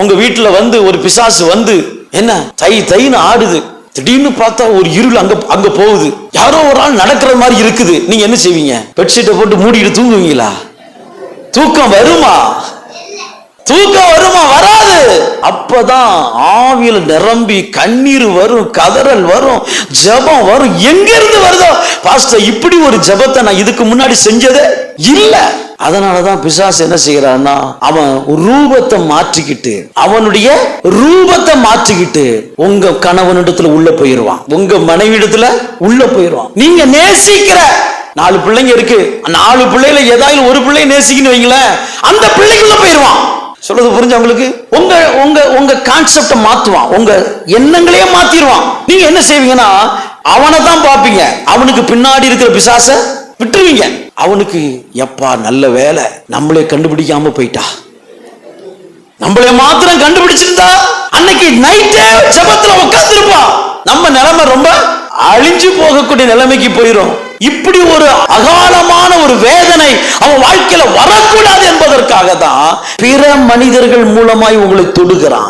உங்க வீட்டுல வந்து ஒரு பிசாசு வந்து என்ன தை தைன்னு ஆடுது. திடீர்னு பார்த்தா ஒரு இருள் அங்க அங்க போகுது. யாரோ ஒரு ஆள் நடக்கிற மாதிரி இருக்குது. நீங்க என்ன செய்வீங்க? பெட்ஷீட்டை போட்டு மூடிட்டு தூங்குவீங்களா? தூக்கம் வருமா? தூக்கம் வருமா? வராது. அப்பதான் ஆவியில் நிரம்பி கண்ணீர் வரும் கதறல் வரும் ஜெபம் வரும். எங்க இருந்து வருதோ? பாஸ்டர் இப்படி ஒரு ஜெபத்தை நான் இதுக்கு முன்னாடி செஞ்சதே இல்லை. அதனாலதான் பிசாசு என்ன செய்கிறான்னா அவன் ரூபத்தை மாற்றிக்கிட்டு அவனுடைய ரூபத்தை மாற்றிக்கிட்டு உங்க கணவனிடத்துல உள்ள போயிருவான். உங்க மனைவிடத்துல உள்ள போயிருவான். நீங்க நேசிக்கிற நாலு பிள்ளைங்க இருக்கு. நாலு பிள்ளைல ஏதாவது ஒரு பிள்ளைய நேசிக்கணும் வைங்களேன் அந்த பிள்ளைக்குள்ள போயிருவான். சொல்றது புரிஞ்சவங்களுக்கு உங்க உங்க உங்க கான்செப்டை மாத்துவான். உங்க எண்ணங்களையே மாத்திடுவான். நீங்க என்ன செய்வீங்கன்னா அவனை தான் பார்ப்பீங்க. அவனுக்கு பின்னாடி இருக்கிற பிசாச விட்டுருவீங்க. அவனுக்கு எப்பா நல்ல வேலை? நம்மளே கண்டுபிடிக்காம போயிட்டா? நம்மளே மாத்திரம் கண்டுபிடிச்சிருந்தா அன்னைக்கு நைட்டே ஜபத்துல உட்காந்துருப்பான் நம்ம நிலைமை ரொம்ப அழிஞ்சு போகக்கூடிய நிலைமைக்கு போயிரும். இப்படி ஒரு அகாலமான ஒரு வேதனை அவன் வாழ்க்கையில வரக்கூடாது என்பதற்காக தான் பிற மனிதர்கள் மூலமாய் உங்களை தொடுகிறான்.